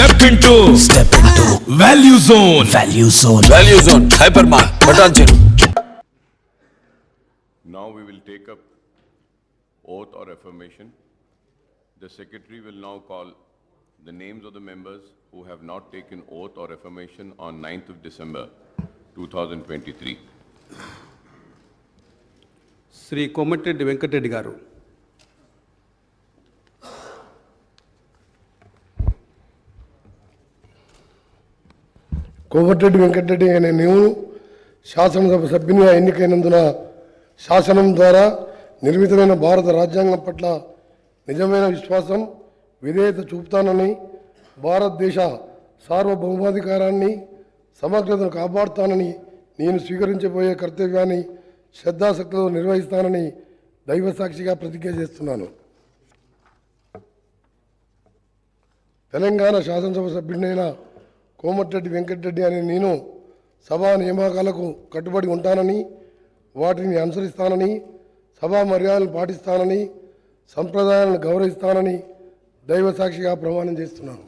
Step into Step into value zone value zone. Value zone hyper mark బటాన్ చెరు Now we will take up oath or affirmation. The secretary will now call the names of the members who have not taken oath or affirmation on 9th of December 2023. Shri Komatireddy Venkatareddy garu Komatireddy Venkatareddy అనే నేను శాసనసభ సభ్యునిగా ఎన్నికైనందున శాసనం ద్వారా నిర్మితమైన భారత రాజ్యాంగం పట్ల నిజమైన విశ్వాసం విధేయత చూపుతానని భారతదేశ సార్వభౌమాధికారాన్ని సమగ్రతను కాపాడుతానని నేను స్వీకరించబోయే కర్తవ్యాన్ని శ్రద్ధాశక్తితో నిర్వహిస్తానని దైవ సాక్షిగా ప్రతిజ్ఞ చేస్తున్నాను. తెలంగాణ శాసనసభ సభ్యుడినైన కోమటిరెడ్డి వెంకటరెడ్డి అనే నేను సభా నియామకాలకు కట్టుబడి ఉంటానని వాటిని అనుసరిస్తానని సభా మర్యాదలను పాటిస్తానని సంప్రదాయాలను గౌరవిస్తానని దైవ సాక్షిగా ప్రమాణం చేస్తున్నాను.